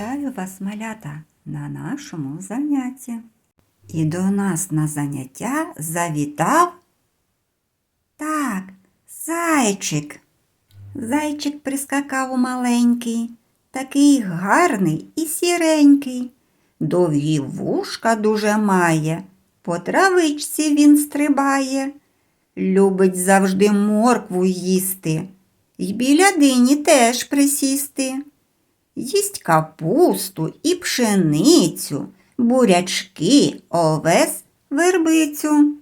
Вітаю вас, малята, на нашому занятті. І до нас на заняття завітав так, зайчик. Зайчик прискакав маленький, такий гарний і сіренький. Довгі вушка дуже має, по травичці він стрибає, любить завжди моркву їсти, й біля дині теж присісти. Їсть капусту і пшеницю, бурячки, овес, вербицю.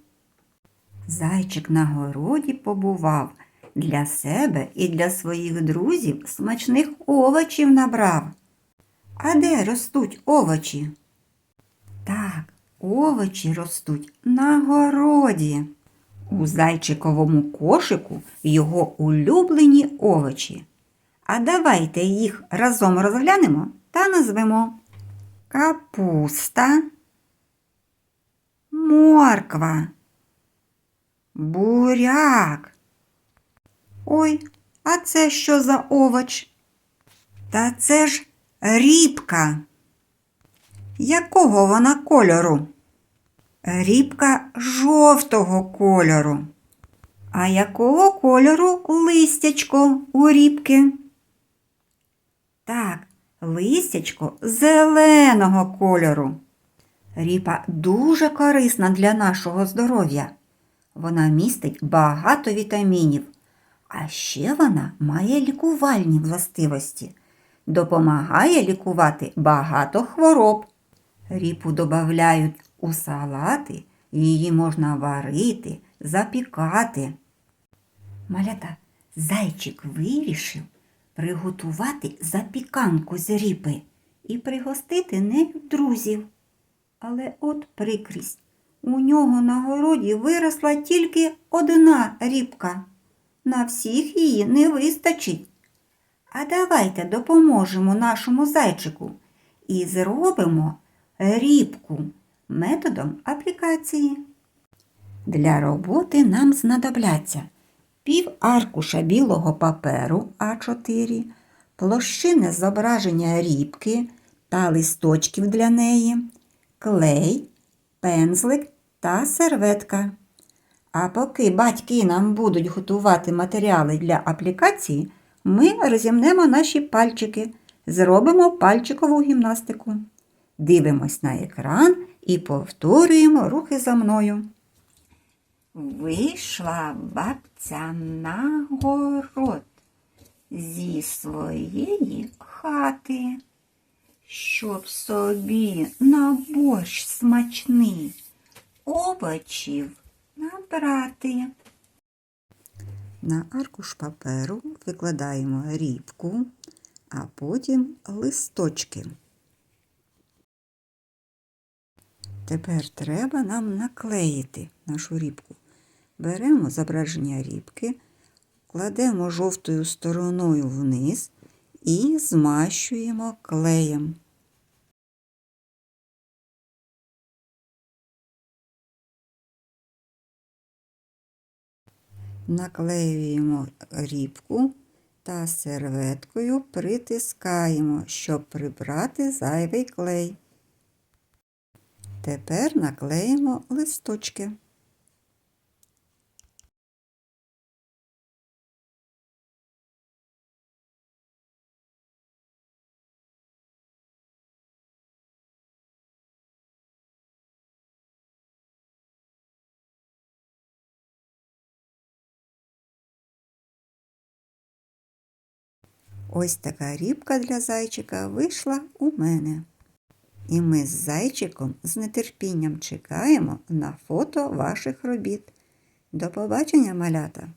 Зайчик на городі побував, для себе і для своїх друзів смачних овочів набрав. А де ростуть овочі? Так, овочі ростуть на городі. У зайчиковому кошику його улюблені овочі. А давайте їх разом розглянемо та назвемо капуста, морква, буряк. Ой, а це що за овоч? Та це ж рібка. Якого вона кольору? Рібка жовтого кольору. А якого кольору листячко у рібки? Листячко зеленого кольору. Ріпа дуже корисна для нашого здоров'я. Вона містить багато вітамінів, а ще вона має лікувальні властивості, допомагає лікувати багато хвороб. Ріпу додають у салати, її можна варити, запікати. Малята, зайчик вирішив приготувати запіканку з ріпи і пригостити нею друзів. Але от прикрість. У нього на городі виросла тільки одна рібка. На всіх її не вистачить. А давайте допоможемо нашому зайчику і зробимо рібку методом аплікації. Для роботи нам знадобляться пів аркуша білого паперу А4, площине зображення рібки та листочків для неї, клей, пензлик та серветка. А поки батьки нам будуть готувати матеріали для аплікації, ми розімнемо наші пальчики, зробимо пальчикову гімнастику. Дивимось на екран і повторюємо рухи за мною. Вийшла бабця на город зі своєї хати, щоб собі на борщ смачний овочів набрати. На аркуш паперу викладаємо рібку, а потім листочки. Тепер треба нам наклеїти нашу рібку. Беремо зображення рібки, кладемо жовтою стороною вниз і змащуємо клеєм. Наклеюємо рібку та серветкою притискаємо, щоб прибрати зайвий клей. Тепер наклеїмо листочки. Ось така рібка для зайчика вийшла у мене. І ми з зайчиком з нетерпінням чекаємо на фото ваших робіт. До побачення, малята!